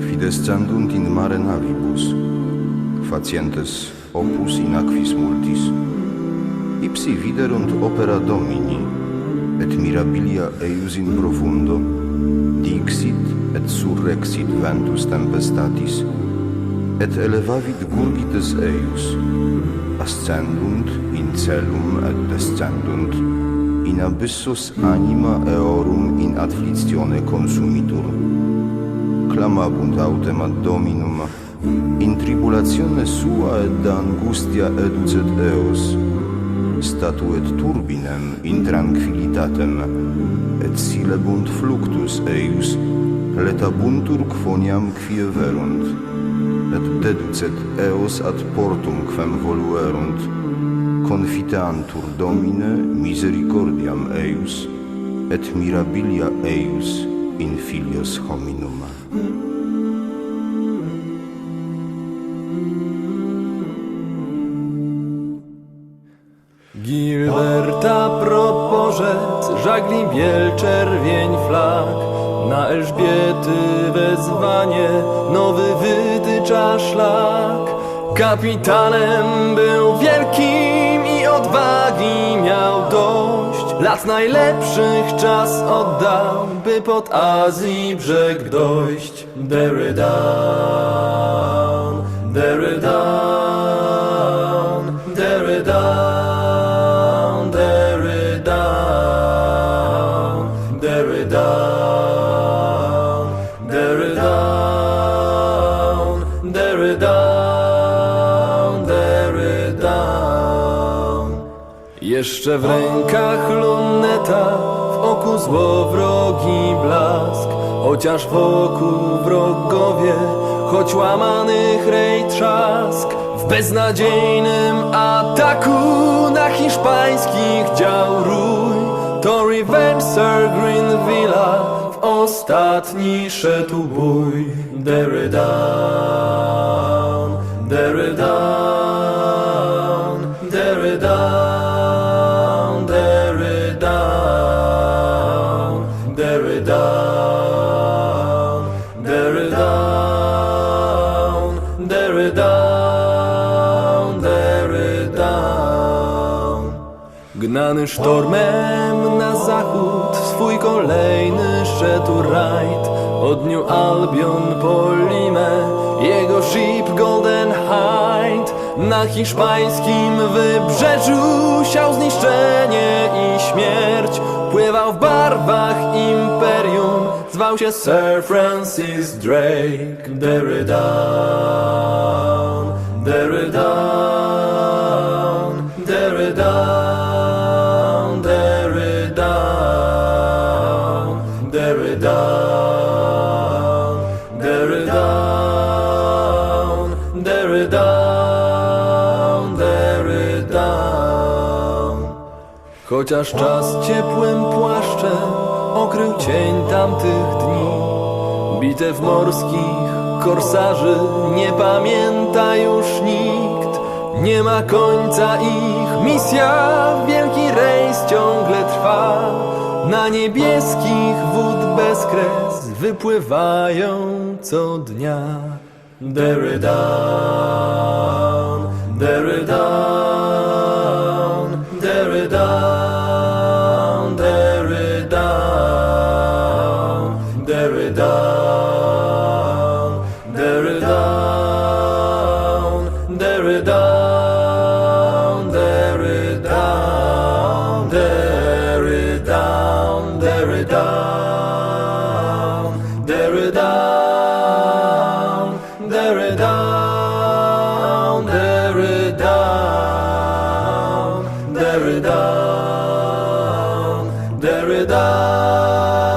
Fidescendunt in mare navibus, facientes opus in aquis multis, ipsi viderunt opera Domini, et mirabilia eius in profundo, dixit et surrexit ventus tempestatis, et elevavit gurgites eius, ascendunt in celum et descendunt, in abyssus anima eorum in afflictione consumitur. Clamabunt autem ad Dominum, in tribulatione sua et angustia educet eos, statuet turbinem in tranquillitatem, et silebunt fluctus eius, letabuntur quoniam quie verunt, et deducet eos ad portum quem voluerunt, confiteantur Domine misericordiam eius, et mirabilia eius in filios hominum. Gilberta proporzec, żagli biel, czerwień flag, na Elżbiety wezwanie, nowy wytycza szlak. Kapitanem był wielkim i odwagi miał dość, lat najlepszych czas oddał, by pod Azji brzeg dojść. Derry down, derry down, derry down, Jeszcze w rękach luneta, w oku złowrogi blask, chociaż wokół wrogowie, choć łamanych rej trzask. W beznadziejnym ataku na hiszpańskich dział rój, to Revenge Sir Greenvilla w ostatni szedł bój. Derry down, derry Gnany sztormem na zachód swój kolejny szedł rajd. Od New Albion po Limę jego ship Golden Hind Na hiszpańskim wybrzeżu siał zniszczenie i śmierć. Pływał w barwach imperium, zwał się Sir Francis Drake. Derry down, Chociaż czas ciepłym płaszczem okrył cień tamtych dni, bitew morskich korsarzy nie pamięta już nikt. Nie ma końca ich misja, wielki rejs ciągle trwa. Na niebieskich wód bezkres wypływają co dnia. Derry down. down, derry down, derry down, derry down, derry down, derry down, derry down, derry down, derry down, derry down, derry down.